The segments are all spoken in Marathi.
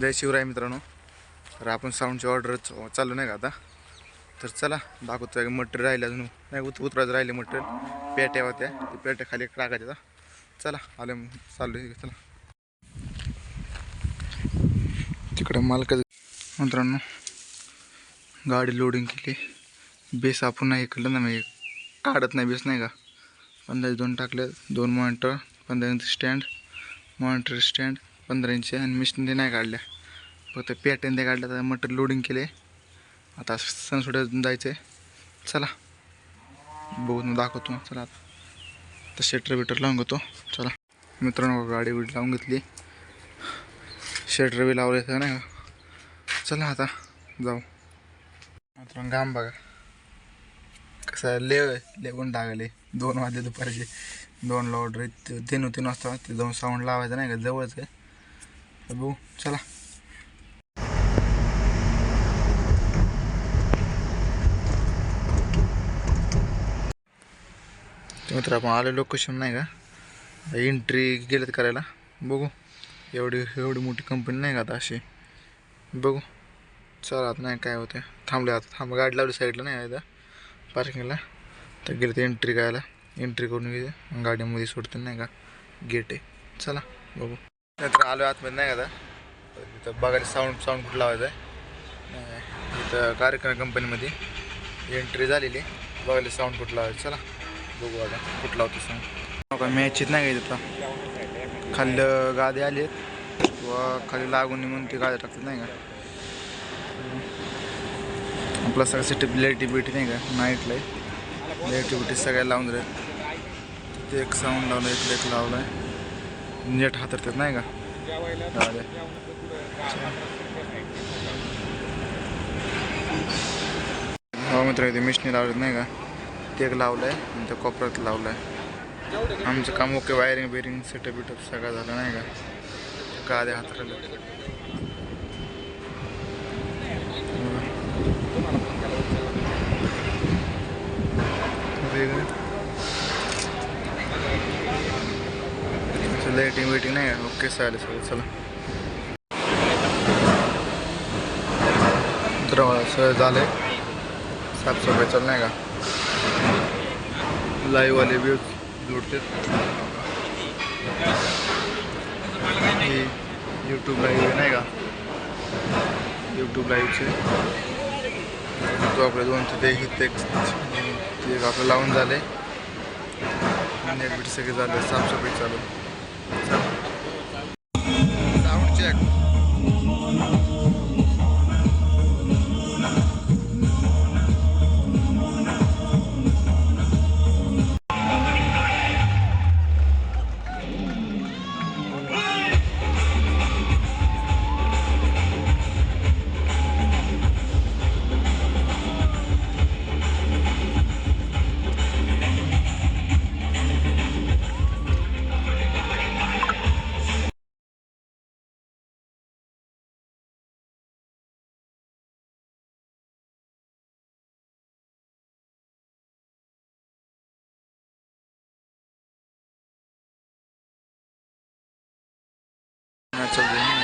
जय शिवराय मित्रांनो. तर आपण साऊंडची ऑर्डर चालू नाही का आता? तर चला दाखवतो मटेरियल राहिले अजून. नाही उत उतरायचं राहिले मटेरियल. पेट्या होत्या. ते पेट्या खाली टाकायच्या आता. चला आले मग. चालू आहे. चला. तिकडे मालकाचं मित्रांनो गाडी लोडिंग केली. बेस आपण नाही इकडलं ना मी काढत नाही बेस नाही का? पंधरा दोन टाकले. दोन मॉनिटर पंधरा स्टँड मॉनिटर स्टँड पंधरा इंच आणि मिशनरी नाही काढल्या. फक्त पॅटर्न ते काढल्या तर मटर लोडिंग केले. आता सणसुड्यात जायचं. आहे चला. बघून दाखवतो चला आता. शेटर शटर बिटर लावून घेतो. चला. मित्रांनो गाडी बिडी लावून घेतली. शटर बी लावले तर नाही का? चला आता. जाऊ. मित्रांनो घाम बघा. कसं आहे, ले लेवून टाकले दोन वाजले दुपारचे. दोन ऑर्डर तीन तीन वाजता ते जाऊन साऊंड लावायचं नाही का? जवळच. आहे तर बघू चला मित्र आपण आलो लोकेशन नाही का? एंट्री गेलेत करायला. बघू. एवढी एवढी मोठी कंपनी नाही का आता अशी? बघू. चला आता नाही काय होते थांबले आता. थांब गाडी लावली साईडला नाही आता पार्किंगला तर गेले ते एंट्री करायला. एंट्री करून घे. गाडीमध्ये सोडते नाही का? गेट आहे. चला बघू. नंतर आलो आतमध्ये नाही का आता? बघायला साऊंड साऊंड कुठं लावायचं आहे? तिथं इथं कार्यक्रम कंपनीमध्ये एंट्री झालेली बघायला साऊंड कुठं लावायचं चला. बघू आता कुठं लावतो साऊंड का मॅचित नाही का तिथं खाल्लं गादी आली आहेत. किंवा खाली लागून म्हणून ते गाड्या टाकतात नाही का? आपला सगळं सिटी लाईटी बिटी नाही का? नाईटला लाइट लाईटी बिटी सगळ्या लावून राहील तिथे एक साऊंड लावला एक लेक लावला आहे नेट हातरतात नाही का? हो मित्र ते मिशनी लावलेत नाही का? ते एक लावलं आहे आणि त्या कोपऱ्यात लावलं आहे आमचं काम ओके वायरिंग बिरिंग सेटअप बिटअप सगळं झालं नाही का? गाद्या हातरलं लाईटिंग वेटिंग नाही का ओके चालेल चालेल चला तर सगळं झाले साफसफाई चालू नाही का। लाईववाले व्ह्यूज जोडते। हे यूट्यूब लाईव्ह नाही का यूट्यूब लाईव्हचे तो आपले दोन ते ते ते आपलं लावून झाले नेट बीट सगळे झाले साफसफाई चालू। साऊंड चेक चल रही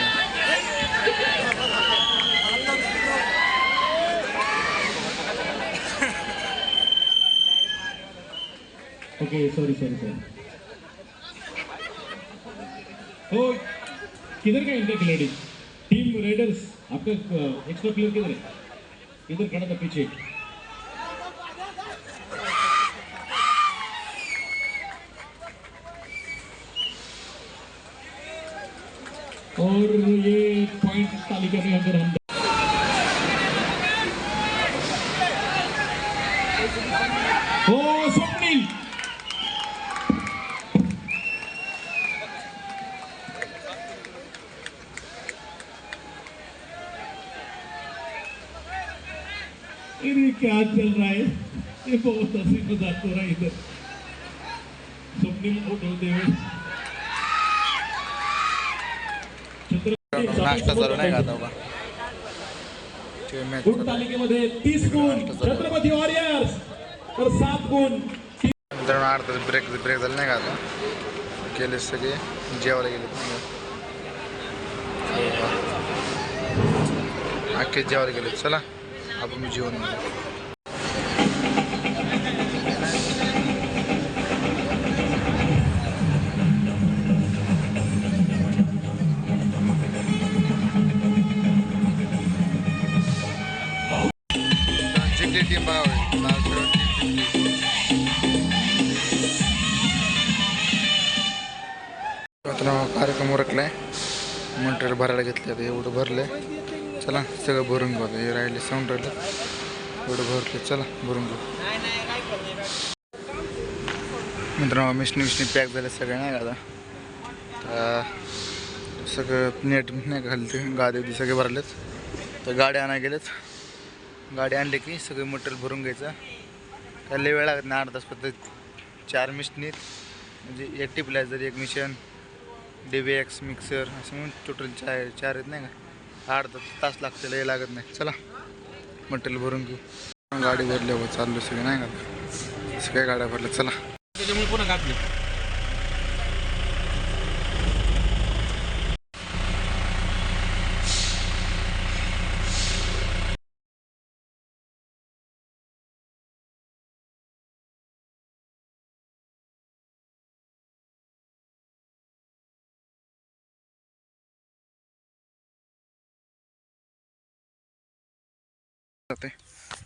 ओके सॉरी सॉरी सॉरी हो किधर गए इनके खिलाड़ी? टीम रेडर्स आपका एक्स्ट्रा प्लेयर किधर है इधर खड़ा था पीछे और ये पॉइंट तालिका में अगर हम ओ स्वप्निल क्या चल रहा है? ये बहुत हँसी मज़ाक हो रहा है इधर। स्वप्निल होते हुए नाश्ता चालू नाही का आता बघा ते मॅच गुण तालिकेमध्ये तीस गुण. छत्रपती वॉरियर्स. तर सात गुण. मित्रांनो अर्धा ब्रेक ब्रेक झाला नाही का आता? गेले सगळे. जेवायला गेले अख्खे जेवायला गेले. चला आपण जेवण आता कार्यक्रम उरकलाय. मटेरियल भरायला घेतलं आता एवढं भरलंय. चला सगळं भरून घेऊ हे राहिले साऊंड राहिलं एवढं भरले चला भरून घेऊ. मित्रांनो मिशनी मिशनी पॅक झालं सगळं नाही का आता? सगळं नेट नाही घालते गादी ते? गाडी सगळे भरलेत. तर गाड्या आणायला गेलेत. गाडी आणली की सगळं मटेरियल भरून घ्यायचं. त्याला लय वेळ लागत नाही अर्धा तास फक्त. चार मिशनीत. म्हणजे एक टिपलायझर एक मिशन डेबी मिक्सर असं म्हणून टोटल चार चार आहेत नाही का? अर्धा तास लागते लय लागत नाही. चला मटेरियल भरून घेऊ. गाडी भरल्यावर चाललो सगळे नाही का? सगळ्या गाड्या भरल्या चला. त्याच्यामुळे पुन्हा कापली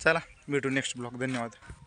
चला भेटू नेक्स्ट ब्लॉग धन्यवाद.